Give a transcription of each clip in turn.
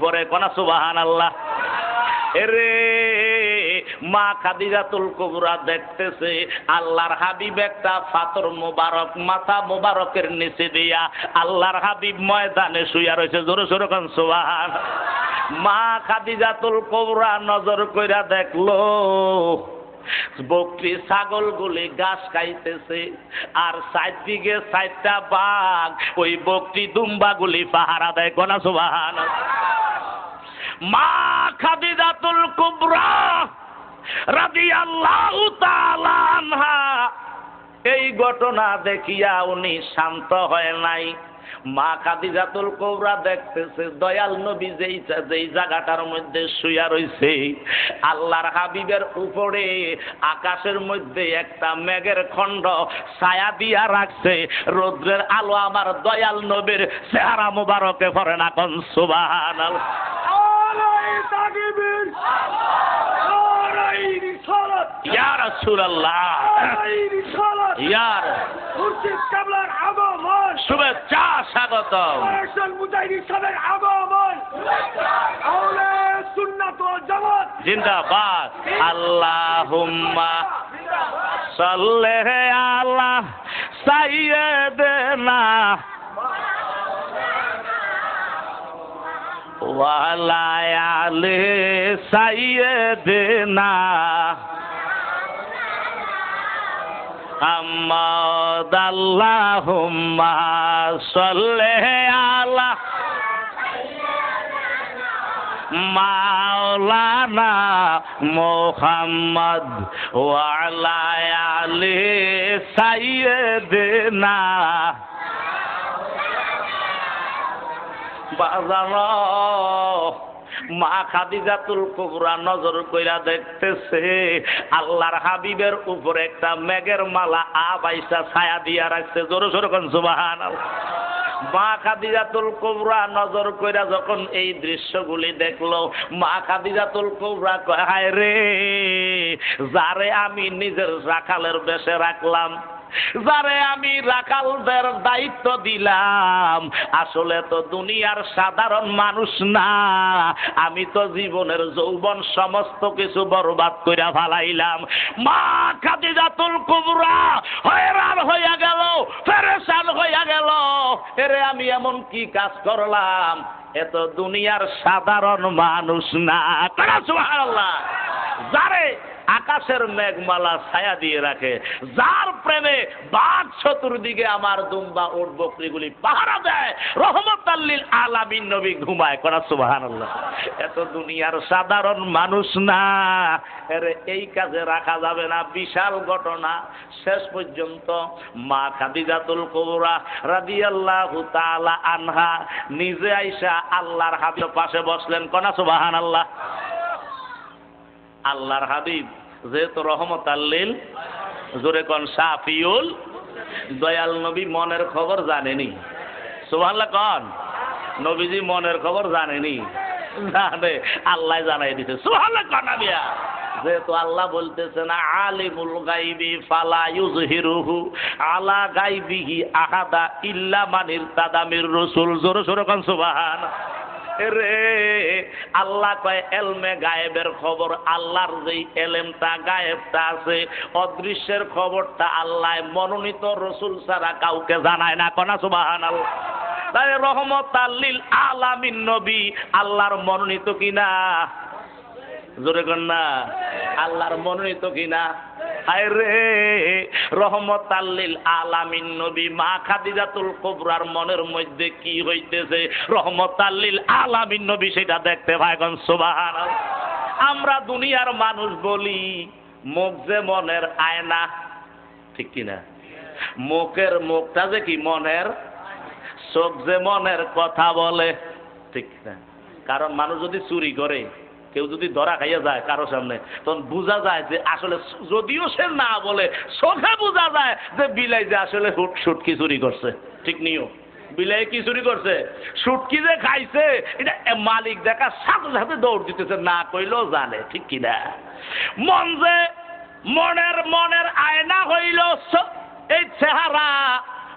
পরে কনা সুবাহান আল্লাহ এরে, মা খাদিজাতুল কুবরা দেখতেছে, আল্লাহর হাবিব একটা ফাতর মোবারক, মাথা মোবারকের নিচে দিয়া আল্লাহর হাবিব ময়দানে শুয়া রয়েছে। জোরে জোরে কোন, সুবাহান। মা খাদিজাতুল কুবরা নজর কইরা দেখল, বকরি ছাগলগুলি ঘাস খাইতেছে, আর সাইড দিকে সাইডটা বাঘ, ওই বকরি দুম্বাগুলি পাহারা দেয়। কোনা, সুবাহান। মা খাদিজাতুল কুবরা রাদিয়াল্লাহু তাআলা আনহা। এই ঘটনা দেখিয়া উনি শান্ত হয় নাই। মা খাদিজাতুল কৌরা দেখতেছে, দয়াল নবী যেই যেই জায়গাটার মধ্যে শুয়া রইছে, আল্লাহর হাবিবের উপরে আকাশের মধ্যে একটা মেঘের খণ্ড ছায়া দিয়া রাখছে। রৌদ্রের আলো আমার দয়াল নবীর চেহারা মুবারকে পড়ে না কোন আলাই তাকবীর আলাই রিসালাত ইয়া রাসূলুল্লাহ। আলাই রিসালাত ইয়ার মুর্শিদ কাবলার আগমন শুভেচ্ছা, স্বাগতম। আরশাল মুজাহিদিন সাহেবের আগমন আওলে সুন্নাত ওয়াল জামাত জিন্দাবাদ। আল্লাহুম্মা সাল্লি আলা সাইয়্যিদিনা ওয়ালা আলি সাইয়্যিদিনা আম্মাদ আল্লাহুম্মা সাল্লি আলা মাওলানা মোহাম্মদ ওয়ালা আলি মা খাদিজাতুল কুবরা নজর কইরা দেখতেছে, আল্লাহর হাবিবের উপরে একটা মেঘের মালা আবাইসা ছায়া দিয়া রাখছে। জোরে কোন, সুবহানাল্লাহ। মা খাদিজাতুল কুবরা নজর কইরা যখন এই দৃশ্যগুলি দেখল, মা খাদিজাতুল কুবরা কয়, হায় রে, যারে আমি নিজের রাখালের বেশে রাখলাম যারে আমি রাখালদের দায়িত্ব দিলাম, আসলে তো দুনিয়ার সাধারণ মানুষ না। আমি তো জীবনের যৌবন সমস্ত কিছু বরবাদ কইরা ফালাইলাম। মা খাদিজাতুল কুবরা হয়রান হইয়া গেল, ফেরেশান হইয়া গেল। এরে আমি এমন কি কাজ করলাম? এত দুনিয়ার সাধারণ মানুষ না। তারা সুবহানাল্লাহ। যারে আকাশের মেঘমালা ছায়া দিয়ে রাখে, যার প্রেমে বাঘ চতুর্দিকে আমার দুম্বা ওট বকরিগুলি পাহারা দেয় রহমত আল্লিল আলামিন নবী ঘুমায় করা সুবাহান এত দুনিয়ার সাধারণ মানুষ না। এরে এই কাজে রাখা যাবে না, বিশাল ঘটনা। শেষ পর্যন্ত মা খাদিজাতুল কৌরা রাদিয়াল্লাহু তাআলা আনহা নিজে আইসা আল্লাহর হাবিব পাশে বসলেন, কনা সুবাহান আল্লাহ আল্লাহর হাবিব, যেহেতু রহমত আল্লিল জোরে কন সাফিউল দয়াল নবী মনের খবর জানেনি। সুবহানাল্লাহ কন, নবীজি মনের খবর জানেনি। জানে আল্লাহ জানাই দিছে। সুবহানাল্লাহ কন আবিয়া যেহেতু আল্লাহ বলতেছেন, আলিমুল গাইবি ফালা ইউজহিরুহু আলা গাইবিহি আহাদা ইল্লা মানির তাদামির রসুল। জোরে জোরে কন রে। আল্লাহ কয়, এলমে গায়েবের খবর, আল্লাহর যেই এলেমটা গায়েবটা আছে, অদৃশ্যের খবরটা আল্লাহ মনোনীত রসুল ছাড়া কাউকে জানায় না, কনা সুবাহান আল্লাহ তাই রহমত আল্লিল আলামিন নবী, আল্লাহর মনোনীত কিনা? জোরে কন না আল্লাহর মনোনীত কিনা? হায় রে রহমত আল্লিল আলামিন নবী, মা খাদিজাতুল কুবরার মনের মধ্যে কি হইতেছে? রহমত আল্লিল আলামিন নবী সেটা দেখতে কোন সুবহান আমরা দুনিয়ার মানুষ বলি, মুখ যে মনের আয়না, ঠিক কিনা? মুখের মুখটা যে কি মনের? চোখ যে মনের কথা বলে, ঠিক না কারণ মানুষ যদি চুরি করে কেউ যদি ধরা খাইয়া যায় কারও সামনে, তখন বোঝা যায় যে আসলে যদিও সে না বলে চোখে বোঝা যায় যে বিলাই যে আসলে হুট সুটকি চুরি করছে। ঠিক নিও বিলাই কি চুরি করছে? সুটকি যে খাইছে, এটা মালিক দেখা সাথে সাথে দৌড় দিতেছে, না কইলেও জানে, ঠিক কিনা? মন যে মনের মনের আয়না হইল এই চেহারা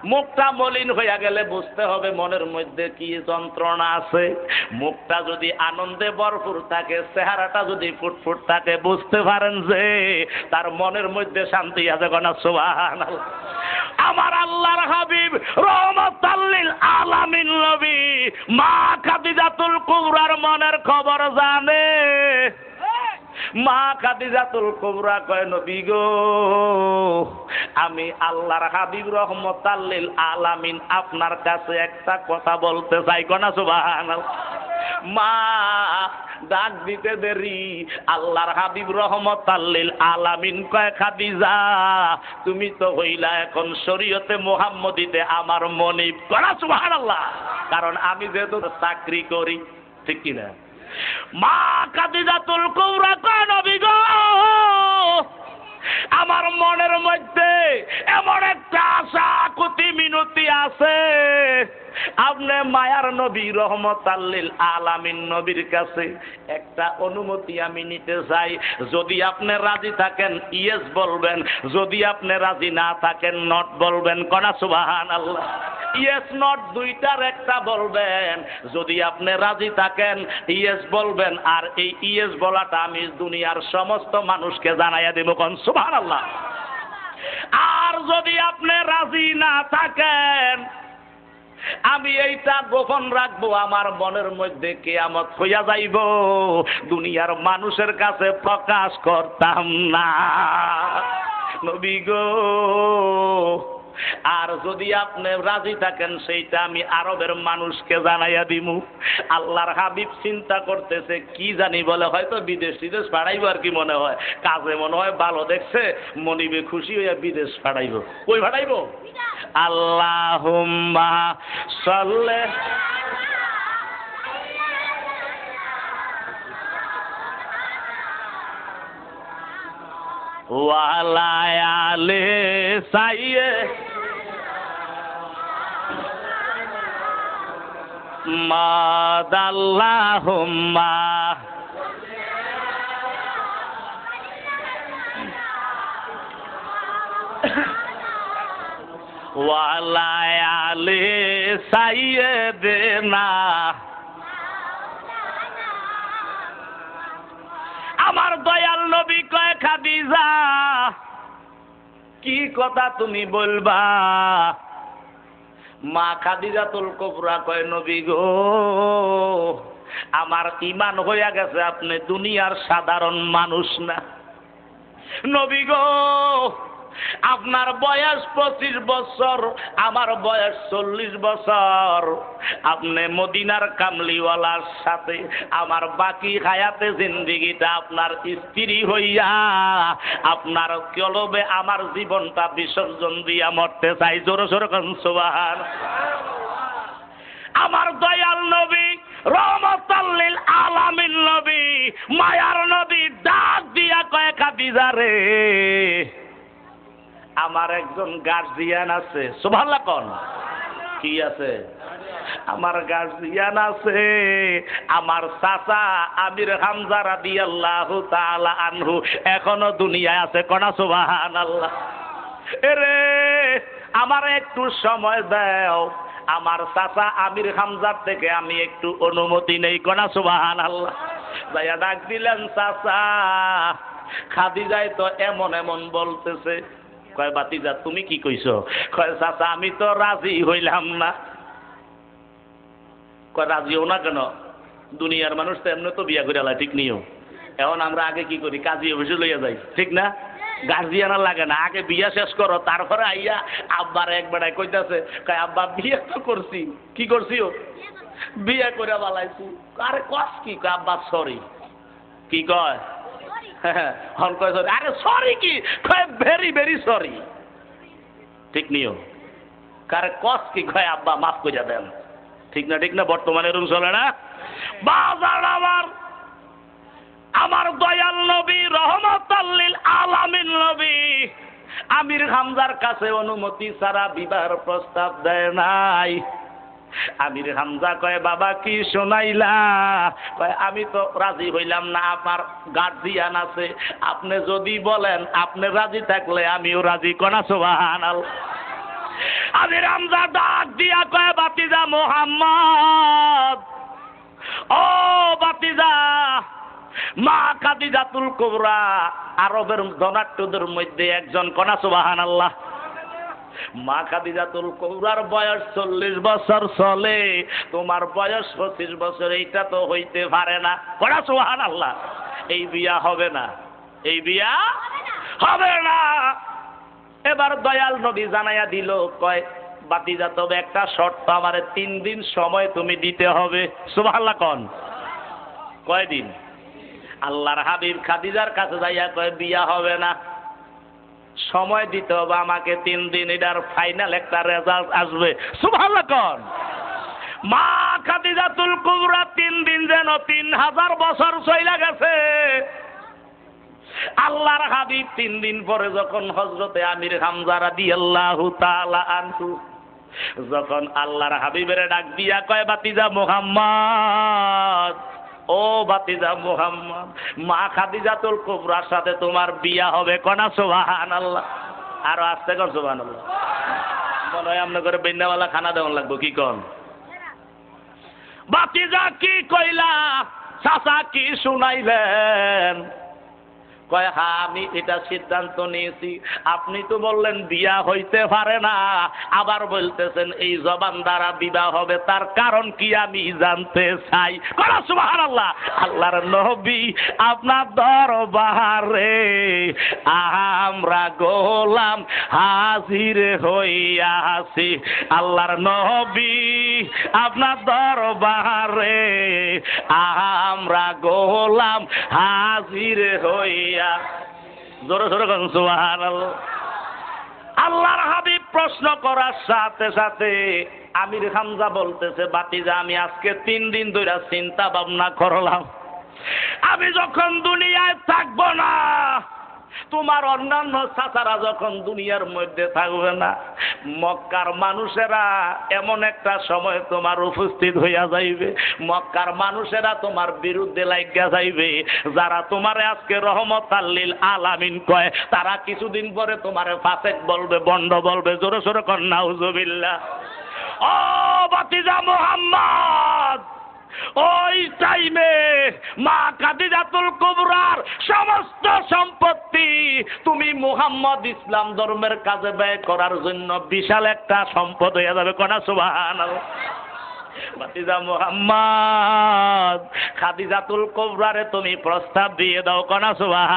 মুখটা মলিন হইয়া গেলে বুঝতে হবে মনের মধ্যে কি যন্ত্রণা আছে। মুখটা যদি আনন্দে ভরপুর থাকে, চেহারাটা যদি ফুটফুট থাকে, বুঝতে পারেন যে তার মনের মধ্যে শান্তি আছে গনা সুবাহান আমার আল্লাহর হাবিব রহমতাল্লিল আলামিন নবী, মা খাদিজাতুল কুবরার মনের খবর জানে। মা খাদিজাতুল কুবরা কয়, নবী গো, আমি আল্লাহর হাবিব রহমতাল্লিল আলামিন আপনার কাছে একটা কথা বলতে চাই। কোনা সুবহানাল্লাহ। মা, ডাক দিতে দেরি। আল্লাহর হাবিব রহমত আল্লিল আলামিন কয়, খাদিজা, তুমি তো হইলা এখন শরীয়তে মোহাম্মদিতে আমার মনিব। করা সুবহানাল্লাহ। কারণ আমি যেহেতু চাকরি করি, ঠিক কিনা? মা কাদিজাতুল কয় নবী গো আমার মনের মধ্যে এমন একটা আশা কুতি মিনতি আছে। আপনি মায়ার নবী রহমত আল্লিল আলামিন নবীর কাছে একটা অনুমতি আমি নিতে চাই। যদি আপনি রাজি থাকেন, ইয়েস বলবেন। যদি আপনি রাজি না থাকেন, নট বলবেন। কনা সুবাহান আল্লাহ ইয়েস, নট দুইটার একটা বলবেন। যদি আপনি রাজি থাকেন, ইয়েস বলবেন। আর এই ইয়েস বলাটা আমি দুনিয়ার সমস্ত মানুষকে জানাইয়া দেব। কন সুবাহান আল্লাহ আর যদি আপনি রাজি না থাকেন আমি এইটা গোপন রাখব, আমার মনের মধ্যে কেয়ামত হইয়া যাইব। দুনিয়ার মানুষের কাছে প্রকাশ করতাম না। নবী গো, আর যদি আপনি রাজি থাকেন, সেইটা আমি আরবের মানুষকে জানাইয়া দিমু। আল্লাহর হাবিব চিন্তা করতেছে, কি জানি বলে, হয়তো বিদেশ টিদেশ পাঠাইব আর কি মনে হয়। কাজে মনে হয় ভালো দেখছে, মনিবে খুশি হইয়া বিদেশ পাঠাইব কই পাঠাইব আল্লাহ সাল্লে ওয়ালায়ালে সাইয়ে মাদাল্লাহুম্মা ওয়ালায়ালে সাইয়েদেনা আমার দয়াল নবী কয়, খাদিজা, কি কথা তুমি বলবা? মা খাদিজা তুল কবরা কয়, নবী গো, আমার ইমান হইয়া গেছে, আপনি দুনিয়ার সাধারণ মানুষ না। নবী গো আপনার বয়স পঁচিশ বছর, আমার বয়স চল্লিশ বছর। আপনি মদিনার কামলিওয়ালার সাথে আমার বাকি হায়াতে জিন্দিগিটা আপনার স্ত্রী হইয়া, আপনার কলবে আমার জীবনটা বিসর্জন দিয়া মরতে চাই। জোর সোর কনসোবাহার আমার দয়াল নবী রহমতাল্লিল আলামিন নবী, মায়ার নবী, ডাক দিয়া কয় খাদিজা রে আমার একজন গার্জিয়ান আছে। সোভাল্লা কন। কি আছে? আমার গার্জিয়ান আছে। আমার চাচা আমির হামজা রাদি আল্লাহ তাআলা আনহু এখনও দুনিয়ায় আছে। কনা সুবহান আল্লাহ এরে, আমার একটু সময় দাও। আমার চাচা আমির হামজার থেকে আমি একটু অনুমতি নেই। কনা সুবাহান আল্লাহ যাইয়া ডাক দিলেন, চাচা। খাদিজাই তো এমন এমন বলতেছে। কয়, বাতিজা, তুমি কি কইছো? কয়, চাচা, আমি তো রাজি হইলাম না। কয়, রাজি হও না কেন? দুনিয়ার মানুষ তো এমনি তো বিয়া করে ঠিক নিও। এখন আমরা আগে কি করি? কাজী অফিসে লইয়া যাই, ঠিক না? গার্জিয়ানা লাগে না। আগে বিয়া শেষ করো, তারপরে আইয়া আব্বার এক বেড়ায় কইতাছে, কয়, আব্বা, বিয়ে তো করছি। কি করছি ও বিয়ে করে বালাইছি। আরে কস কি? আব্বা সরি কি কয়? হন কয় সরি? আরে সরি কি? কয় ভেরি ভেরি সরি ঠিক নিও। কারে কস কি কয়, আব্বা, মাফ করে দেন। ঠিক না ঠিক না, বর্তমানে এরকম চলে না? বাজার আমার। আমার দয়াল নবী রহমতাল্লিল আলামিন নবী। আমির হামজার কাছে অনুমতি ছাড়া বিবাহের প্রস্তাব দেয় নাই। আমির হামজা কয়, বাবা, কি শোনাইলা? কয়, আমি তো রাজি হইলাম না, আমার গার্জিয়ান আছে। আপনি যদি বলেন, আপনি রাজি থাকলে আমিও রাজি কনা সোবাহান আমি রামজা ডাক দিয়া কয়, বাতিজা মোহাম্মদ, ও বাতিজা, মা কাদিজাতুল কুবরা, আরবের ধনাট্যদের মধ্যে একজন কনা সুবাহান আল্লাহ মা কাদিজাতুল কৌরার বয়স চল্লিশ বছর চলে। তোমার বয়স পঁচিশ বছর, এইটা তো হইতে পারে না। কড়া সুহান আল্লাহ এই বিয়া হবে না। এই বিয়া হবে না। এবার দয়াল নবী জানাইয়া দিল, কয়, বাতিজা, তবে একটা শর্ত আমার তিন দিন সময় তুমি দিতে হবে। সুবহানাল্লাহ কন। কয়দিন? আল্লাহর হাবিব খাদিজার কাছে যাইয়া কয়, বিয়া হবে না। সময় দিতে হবে, আমাকে তিন দিন এটার ফাইনাল একটা রেজাল্ট আসবে। সুবহানাল্লাহ কন। মা খাদিজাতুল কুবরা তিন দিন যেন তিন হাজার বছর চইলা গেছে। আল্লাহর হাবিব তিন দিন পরে যখন হজরতে আমির হামজারা দি আল্লাহ আনহু, যখন আল্লাহর হাবিবের ডাক দিয়া কয় বাতিজা মোহাম্মদ ও বাতিজা মোহাম্মদ, মা খাদিজাতুল কুবরার সাথে তোমার বিয়া হবে কনা? সোহান আল্লাহ আরও আসতে কর সোহান আল্লাহ মনে হয় আপনার করে বেন্দাওয়ালা খানা দেওয়ান লাগবো, কি কন? বাতিজা কি কইলা? চাচা কি শুনাইলেন? কয় হ্যাঁ আমি এটা সিদ্ধান্ত নিয়েছি। আপনি তো বললেন বিয়া হইতে পারে না। আবার বলতেছেন এই জবান দ্বারা বিবাহ হবে। তার কারণ কি আমি জানতে চাই। আল্লাহ আল্লাহর নবী আপনার দরবারে আমরা গোলাম হাজির হইয়াছি আল্লাহর নবী আপনার দরবারে আমরা গোলাম হাজির হইয়া জোরে জোরে কন, সুবহানাল্লাহ। আল্লাহর হাবিব প্রশ্ন করার সাথে সাথে আমির হামজা বলতেছে, বাতিজা, আমি আজকে তিন দিন ধরে চিন্তা ভাবনা করলাম। আমি যখন দুনিয়ায় থাকব না তোমার অন্যান্য চাচারা যখন দুনিয়ার মধ্যে থাকবে না, মক্কার মানুষেরা এমন একটা সময় তোমার উপস্থিত হইয়া যাইবে। মক্কার মানুষেরা তোমার বিরুদ্ধে লাগিয়া যাইবে। যারা তোমার আজকে রহমত আল্লিল আলামিন কয়, তারা কিছুদিন পরে তোমার ফাসেক বলবে, বন্ড বলবে, জোরে সোরে কন্যা হুজুবিল্লা ও বাতিজা মোহাম্মদ! ওই টাইমে মা কাদিজাতুল কুবরার সমস্ত সম্পত্তি তুমি মুহাম্মদ ইসলাম ধর্মের কাজে ব্যয় করার জন্য বিশাল একটা সম্পদ হয়ে যাবে। কনা সুবাহান ভাতিজা মুহাম্মদ, খাদিজাতুল কোবরারে তুমি প্রস্তাব দিয়ে দাও। কনা সুবাহান